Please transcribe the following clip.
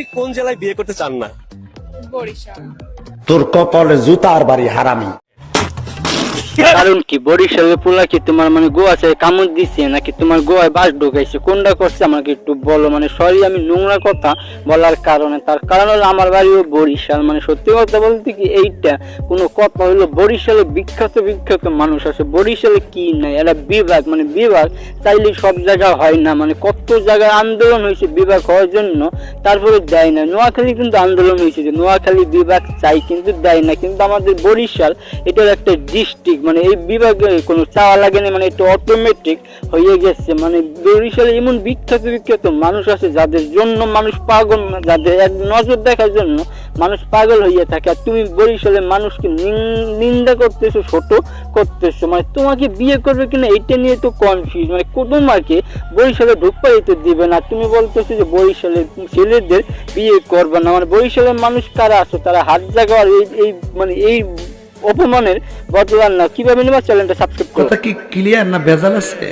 ঠিক কোন জেলায় বিয়ে করতে চান না? বরিশাল। তোর কপালে জুতার বাড়ি হারামি। কারণ কি বরিশালের পোলা কি তোমার মানে গোয়া চাই কামড় দিচ্ছে নাকি তোমার গোয়ায় বাস ঢুকাইছে? কোনটা করছে আমাকে একটু বলো? মানে সরি, আমি নোংরা কথা বলার কারণে। তার কারণ হলো আমার বাড়িও বরিশাল। মানে সত্যি কথা বলতে কি, এইটা কোনো কথা হলো বরিশালে বিখ্যাত বিখ্যাত মানুষ আছে। বরিশালে কি নাই? এরা বিভাগ। মানে বিভাগ চাইলে সব জায়গা হয় না। মানে কত জায়গায় আন্দোলন হয়েছে বিভাগ হওয়ার জন্য, তারপরে দেয় না। নোয়াখালী কিন্তু আন্দোলন হয়েছে যে, নোয়াখালী বিভাগ চাই কিন্তু দেয় না। কিন্তু আমাদের বরিশাল, এটার একটা ডিস্ট্রিক্ট মানে এই বিভাগে কোনো চাওয়া লাগে না মানে এটা অটোমেটিক হয়ে গেছে। মানে বরিশালে এমন বিখ্যাত বিখ্যাত মানুষ আছে যাদের জন্য মানুষ পাগল, যাদের এক নজর দেখার জন্য মানুষ পাগল হইয়া থাকে। আর তুমি বরিশালের মানুষকে নিন- নিন্দা করতেছো, ছোট করতেছো। মানে তোমাকে বিয়ে করবে কিনা এটা নিয়ে তো কনফিউজ মানে তোমাকে বরিশালে ঢুকতে দিতে দিবে না। তুমি বলতেছো যে বরিশালের ছেলেদের বিয়ে করবে না। মানে বরিশালের মানুষ কারা আছে? তারা হাত আর এই এই মানে এই অপমানের বদলান না কীভাবে নেবা চ্যানেলটা সাবস্ক্রাইব করো। কথা কি ক্লিয়ার না ভেজাল আছে?